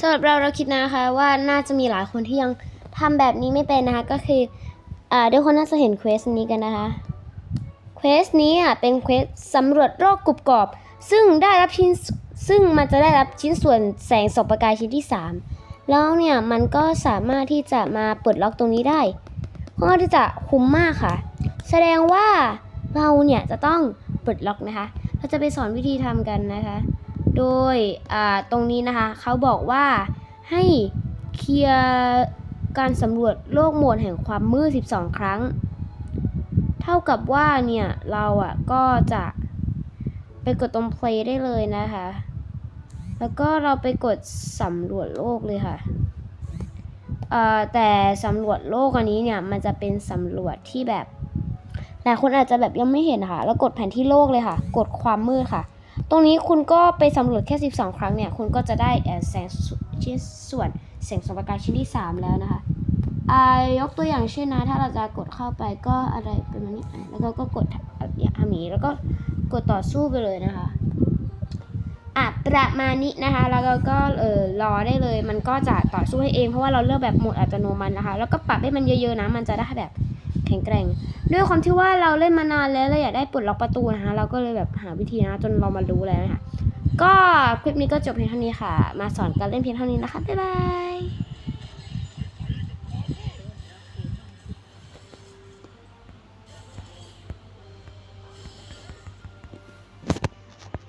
สำหรับเราเราคิดนะคะว่าน่าจะมีหลายคนที่ยังทำแบบนี้ไม่เป็นนะคะ ก็คืออ่าเดี๋ยวคนน่าจะเห็นเควสนี้กันนะคะเควสนี้อะเป็นเควสสำรวจโรคกรุบกรอบ ซึ่งได้รับชิ้นซึ่งมันจะได้รับชิ้นส่วนแสงส่องประกายชิ้นที่ 3 แล้วเนี่ยมันก็สามารถที่จะมาปลดล็อกตรงนี้ได้ค่อนข้างที่จะคุ้มมากค่ะ แสดงว่าเราเนี่ยจะต้องปลดล็อกนะคะ เราจะไปสอนวิธีทำกันนะคะ โดยตรงนี้นะคะ เขาบอกว่าให้เคลียร์การสำรวจโลกโหมดแห่งความมืด 12 ครั้ง เท่ากับว่าเนี่ย เราอะก็จะไปกดตรง play ได้เลยนะคะ แล้วก็เราไปกดสำรวจโลกเลยค่ะแต่สำรวจโลกอันนี้เนี่ย มันจะเป็นสำรวจที่แบบหลายคนอาจจะแบบยังไม่เห็นค่ะ แล้วกดแผนที่โลกเลยค่ะ กดความมืดค่ะ ตรงนี้คุณก็ไปสำรวจแค่ 12 ครั้งเนี่ย คุณก็จะได้แสงชิ้นส่วนแสงสองประกายชิ้นที่ 3 แล้วนะคะอายกตัวอย่างเช่นนะ ถ้าเราจะกดเข้าไปก็อะไรเป็นแบบนี้อ่แล้วก็ก็กดอย่างทำอางนี้แล้วก็กดต่อสู้ไปเลยนะคะอะประมาณนี้นะคะ แล้วเราก็เออรอได้เลย มันก็จะต่อสู้ให้เอง เพราะว่าเราเลือกแบบโหมดอัตโนมัตินะคะ แล้วก็ปรับให้มันเยอะๆนะ มันจะได้แบบ แข็งแกร่ง ด้วยความที่ว่าเราเล่นมานานแล้วเราอยากได้ปลดล็อกประตูนะคะเราก็เลยแบบหาวิธีนะจนเรามารู้แล้วนะคะก็คลิปนี้ก็จบเพียงเท่านี้ค่ะ มาสอนการเล่นเพียงเท่านี้นะคะบ๊ายบาย